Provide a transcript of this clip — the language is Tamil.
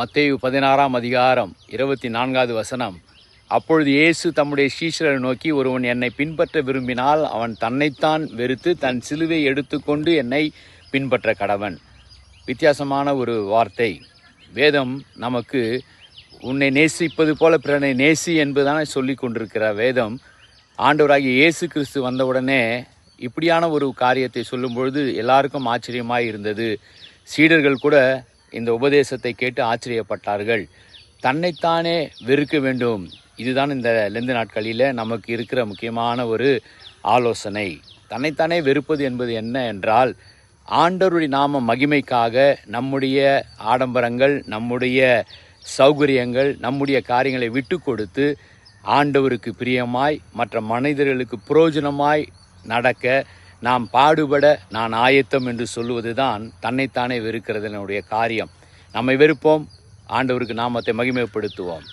மத்தேயு பதினாறாம் அதிகாரம் இருபத்தி நான்காவது வசனம். அப்பொழுது இயேசு தம்முடைய சீஷரை நோக்கி ஒருவன் என்னை பின்பற்ற விரும்பினால் அவன் தன்னைத்தான் வெறுத்து தன் சிலுவை எடுத்துக்கொண்டு என்னை பின்பற்ற கடவன். வித்தியாசமான ஒரு வார்த்தை. வேதம் நமக்கு உன்னை நேசிப்பது போல பிறனை நேசி என்பதான சொல்லி கொண்டிருக்கிற வேதம். ஆண்டவராகிய இயேசு கிறிஸ்து வந்தவுடனே இப்படியான ஒரு காரியத்தை சொல்லும்பொழுது எல்லாருக்கும் ஆச்சரியமாக இருந்தது. சீடர்கள் கூட இந்த உபதேசத்தை கேட்டு ஆச்சரியப்பட்டார்கள். தன்னைத்தானே வெறுக்க வேண்டும். இதுதான் இந்த லெந்து நாட்களில் நமக்கு இருக்கிற முக்கியமான ஒரு ஆலோசனை. தன்னைத்தானே வெறுப்பது என்பது என்ன என்றால் ஆண்டவருடைய நாம மகிமைக்காக நம்முடைய ஆடம்பரங்கள் நம்முடைய சௌகரியங்கள் நம்முடைய காரியங்களை விட்டு கொடுத்து ஆண்டவருக்கு பிரியமாய் மற்ற மனிதர்களுக்கு புரோஜனமாய் நடக்க நாம் பாடுபட நான் ஆயத்தம் என்று சொல்லுவதுதான் தன்னைத்தானே வெறுக்கிறதனுடைய காரியம். நம்மை வெறுப்போம். ஆண்டவருக்கு நாமத்தை மகிமைப்படுத்துவோம்.